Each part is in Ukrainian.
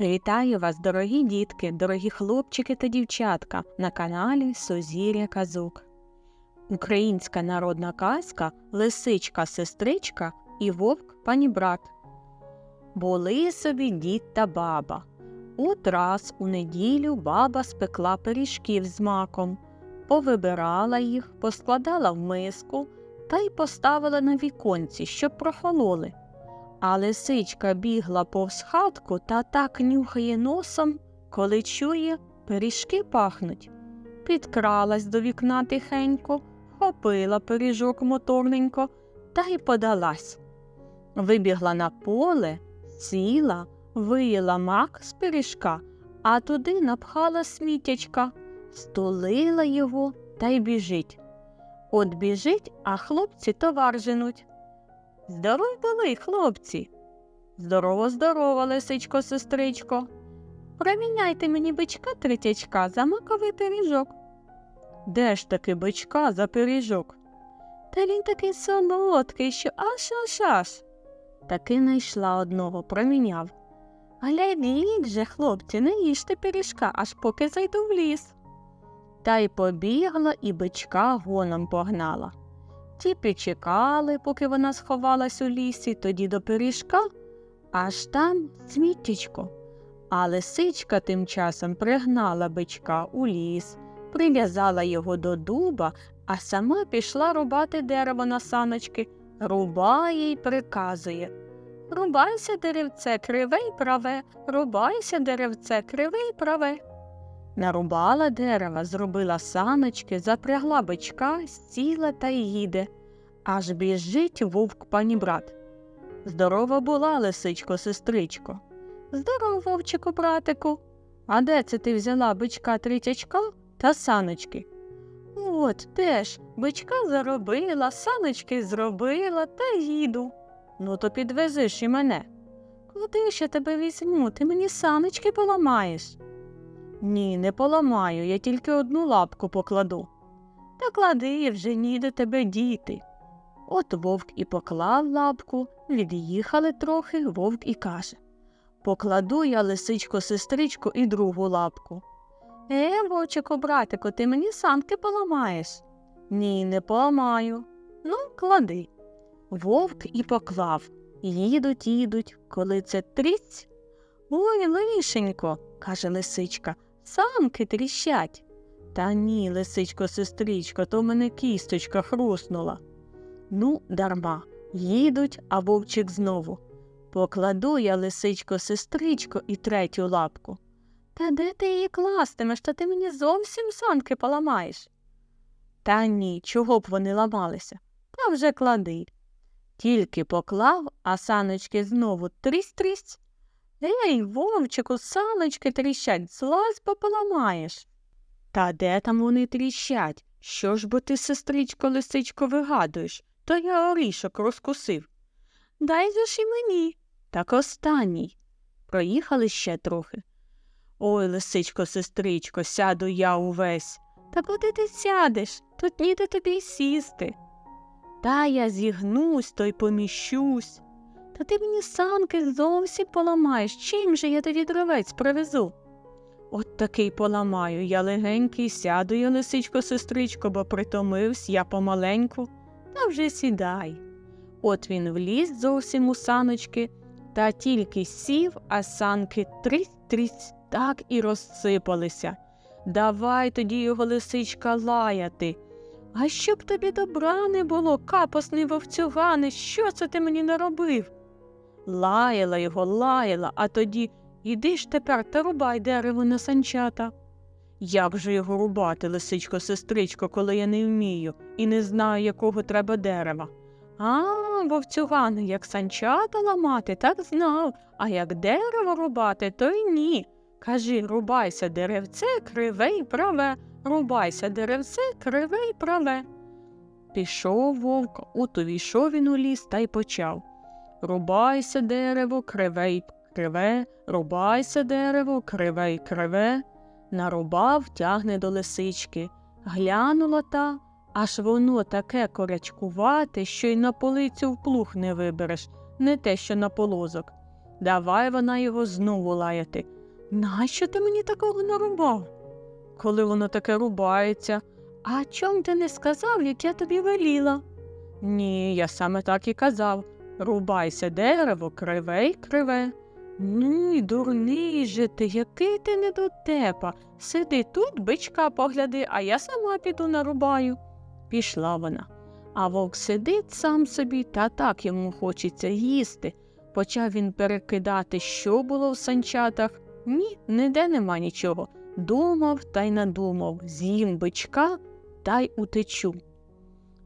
Вітаю вас, дорогі дітки, дорогі хлопчики та дівчатка на каналі Сузір'я Казок. Українська народна казка Лисичка сестричка і вовк панібрат. Були собі дід та баба. От раз у неділю баба спекла пиріжків з маком, повибирала їх, поскладала в миску та й поставила на віконці, щоб прохололи. А лисичка бігла повз хатку та так нюхає носом, коли чує, пиріжки пахнуть. Підкралась до вікна тихенько, хопила пиріжок моторненько та й подалась. Вибігла на поле, сіла, виїла мак з пиріжка, а туди напхала сміттячка, стулила його та й біжить. От біжить, а хлопці товар женуть. Здоров були, хлопці. Здорово, здорово, лисичко, сестричко. Проміняйте мені бичка третячка за маковий пиріжок. Де ж таки бичка за пиріжок? Та він такий солодкий, що аж аж аж. Таки знайшла одного, проміняв. Глядіть же, хлопці, не їжте пиріжка, аж поки зайду в ліс. Та й побігла і бичка гоном погнала. Ті підчекали, поки вона сховалась у лісі, тоді до пиріжка, аж там сміттячко. А лисичка тим часом пригнала бичка у ліс, прив'язала його до дуба, а сама пішла рубати дерево на саночки, рубає й приказує. Рубайся, деревце, криве й праве, рубайся, деревце, криве й праве. Нарубала дерева, зробила саночки, запрягла бичка, сіла та й їде. Аж біжить вовк панібрат. Здорова була, лисичко, сестричко. Здоров, вовчику, братику. А де це ти взяла бичка тритячка та саночки? От теж бичка заробила, саночки зробила та їду. Ну, то підвезиш і мене. Куди я тебе візьму? Ти мені саночки поламаєш. Ні, не поламаю, я тільки одну лапку покладу. Та клади вже ніде тебе діти. От вовк і поклав лапку, від'їхали трохи, вовк і каже Покладу я, лисичко, сестричко, і другу лапку. Е, вовчику, братику, ти мені санки поламаєш. Ні, не поламаю. Ну, клади. Вовк і поклав. Їдуть, їдуть, коли це тріць. Ой, лишенько, каже лисичка, самки тріщать. Та ні, лисичко, сестричко, то мене кісточка хруснула. Ну, дарма, їдуть, а вовчик знову. Покладу я, лисичко, сестричко, і третю лапку. Та де ти її кластимеш, та ти мені зовсім санки поламаєш. Та ні, чого б вони ламалися, та вже клади. Тільки поклав, а саночки знову трісь-трісь. Ей, вовчику, саночки тріщать, злазь, бо поламаєш. Та де там вони тріщать? Що ж бо ти, сестричко, лисичко, вигадуєш? То я орішок розкусив. Дай же ж і мені. Так останній. Проїхали ще трохи. Ой, лисичко, сестричко, сяду я увесь. Та куди ти сядеш? Тут ніде тобі сісти. Та я зігнусь, то й поміщусь. Та ти мені санки зовсім поламаєш. Чим же я тобі дровець привезу? От такий поламаю, я легенький сяду я, лисичко, сестричко, бо притомивсь я помаленьку, та вже сідай. От він вліз зовсім у саночки, та тільки сів, а санки трісь-трісь так і розсипалися. Давай тоді його лисичка лаяти. А щоб тобі добра не було, капосний вовцюгане, що це ти мені наробив? Лаяла його, лаяла, а тоді іди ж тепер та рубай дерево на санчата. Як же його рубати, лисичко, сестричко, коли я не вмію і не знаю, якого треба дерева? А, вовцюгане, як санчата ламати, так знав, а як дерево рубати, то й ні. Кажи, рубайся деревце, криве й праве, рубайся деревце, криве й праве. Пішов вовк, от увійшов він у ліс та й почав. Рубайся дерево, криве й криве, рубайся дерево, криве й криве. Нарубав, тягне до лисички. Глянула та, аж воно таке корячкувате, що й на полицю в плуг не вибереш, не те, що на полозок. Давай вона його знову лаяти. Нащо ти мені такого нарубав? Коли воно таке рубається. А чом ти не сказав, як я тобі веліла? Ні, я саме так і казав. Рубайся дерево, криве й криве. Ну дурний же ти, який ти недотепа. Сиди тут, бичка погляди, а я сама піду нарубаю. Пішла вона. А вовк сидить сам собі, та так йому хочеться їсти. Почав він перекидати, що було в санчатах. Ні, ніде нема нічого. Думав та й надумав, з'їм бичка та й утечу.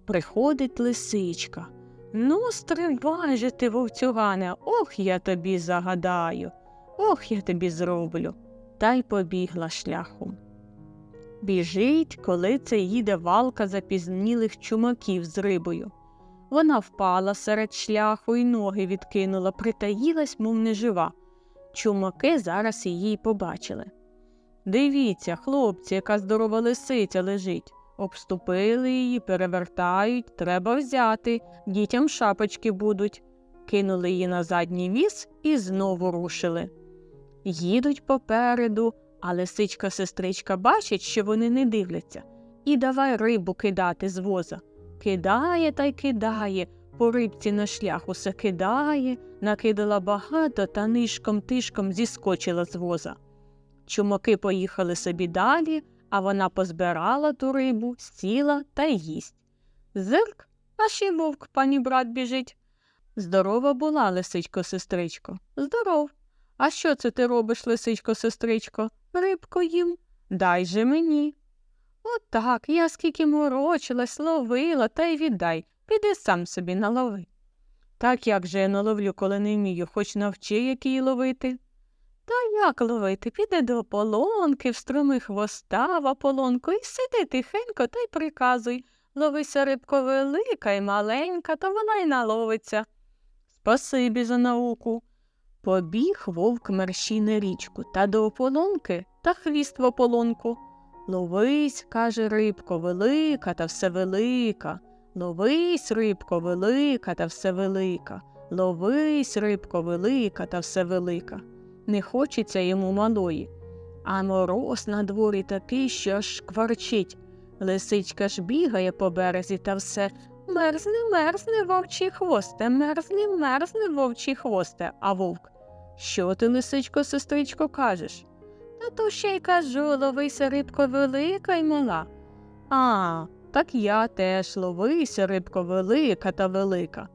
Приходить лисичка. Ну, стривай же ти, вовцюгане, ох, я тобі загадаю, ох, я тобі зроблю. Та й побігла шляхом. Біжить, коли це їде валка запізнілих чумаків з рибою. Вона впала серед шляху і ноги відкинула, притаїлась, мов нежива. Чумаки зараз її побачили. Дивіться, хлопці, яка здорова лисиця лежить. Обступили її, перевертають, треба взяти, дітям шапочки будуть. Кинули її на задній віз і знову рушили. Їдуть попереду, а лисичка сестричка бачить, що вони не дивляться, і давай рибу кидати з воза. Кидає та й кидає, по рибці на шлях усе кидає, накидала багато та нишком тишком зіскочила з воза. Чумаки поїхали собі далі, а вона позбирала ту рибу, сіла та їсть. Зирк, а ще вовк, пані брат, біжить. Здорова була, лисичко, сестричко. Здоров. А що це ти робиш, лисичко, сестричко? Рибку їм. Дай же мені. Отак, я скільки морочилась, ловила, та й віддай. Піди сам собі налови. Так як же я наловлю, коли не вмію, хоч навчи, як її ловити. Як ловити? Піди до ополонки, встроми хвоста в ополонку і сиди тихенько та й приказуй. Ловися рибко велика і маленька, то вона й наловиться. Спасибі за науку. Побіг вовк мерщій на річку та до ополонки та хвіст в ополонку. Ловись, каже рибко, велика та все велика. Ловись, рибко, велика та все велика. Ловись, рибко, велика та все велика. Не хочеться йому малої. А мороз на дворі такий, що аж кварчить. Лисичка ж бігає по березі та все мерзне, мерзне вовчий хвосте, мерзне, мерзне вовчий хвосте, а вовк. Що ти, лисичко, сестричко, кажеш? Та то ще й кажу, ловися рибко велика й мала. А, так я теж ловися, рибко велика та велика.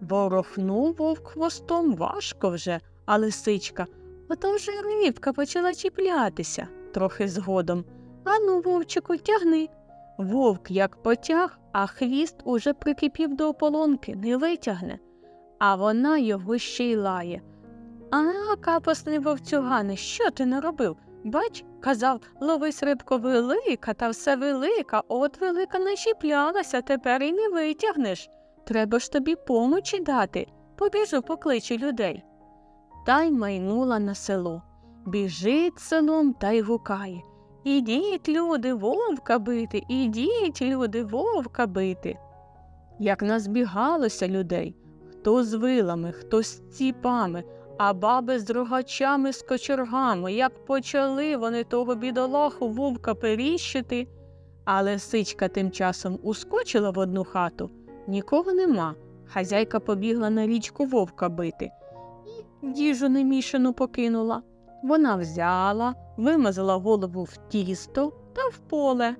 Ворохнув вовк хвостом важко вже, а лисичка. Ото вже рибка почала чіплятися трохи згодом. Ану, вовчику, тягни. Вовк як потяг, а хвіст уже прикипів до ополонки, не витягне. А вона його ще й лає. А, капосний вовцюгане, що ти наробив? Бач, казав, ловись рибко велика та все велика, от велика не чіплялася, тепер і не витягнеш. Треба ж тобі помочі дати. Побіжу покличу людей. Та й майнула на село. Біжить селом та й гукає. Ідіть, люди, вовка бити, ідіть, люди, вовка бити. Як назбігалося людей, хто з вилами, хто з ціпами, а баби з рогачами з кочергами, як почали вони того бідолаху вовка періщити. А лисичка тим часом ускочила в одну хату. Нікого нема. Хазяйка побігла на річку вовка бити їжу немішану покинула. Вона взяла, вимазала голову в тісто та в поле.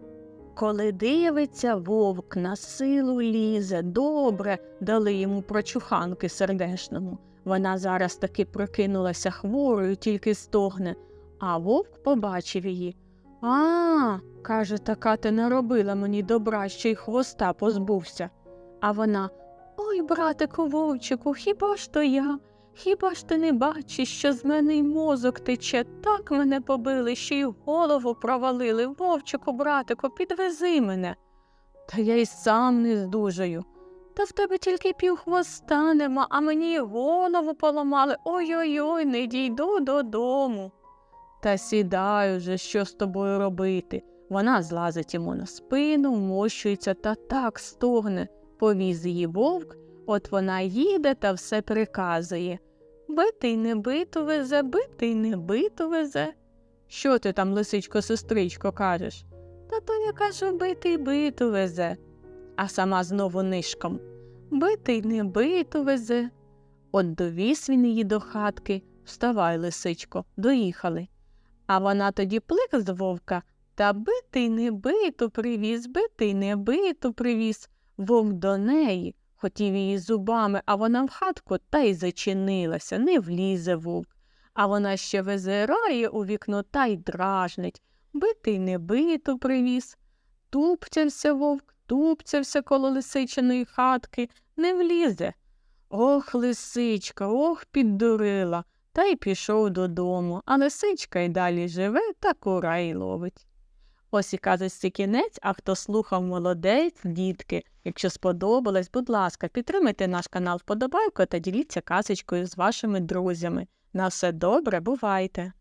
Коли дивиться, вовк на силу лізе, добре дали йому прочуханки сердешному. Вона зараз таки прокинулася хворою, тільки стогне, а вовк побачив її. А, каже, така ти не робила мені добра, що й хвоста позбувся. А вона Ой, братику вовчику, хіба ж то я? Хіба ж ти не бачиш, що з мене й мозок тече, так мене побили, що й голову провалили. Вовчику, братику, підвези мене. Та я й сам не здужаю. Та в тебе тільки півхвоста нема, а мені голову поламали. Ой-ой ой, не дійду додому. Та сідай уже, що з тобою робити. Вона злазить йому на спину, вмощується та так стогне. Повіз її вовк, от вона їде та все приказує. Битий не биту везе, битий не биту везе. Що ти там, лисичко, сестричко, кажеш? Та то я кажу, битий биту везе. А сама знову нишком. Битий не биту везе. От довіз він її до хатки. Вставай, лисичко, доїхали. А вона тоді плик з вовка та битий не биту привіз, битий не биту привіз. Вовк до неї, хотів її зубами, а вона в хатку та й зачинилася, не влізе вовк. А вона ще визирає у вікно та й дражнить. Битий не биту привіз. Тупцявся вовк, тупцявся коло лисичиної хатки, не влізе. Ох, лисичка, ох, піддурила, та й пішов додому, а лисичка й далі живе та курай ловить. Ось і казочці кінець, а хто слухав молодець, дітки. Якщо сподобалось, будь ласка, підтримайте наш канал вподобайкою та діліться казочкою з вашими друзями. На все добре, бувайте!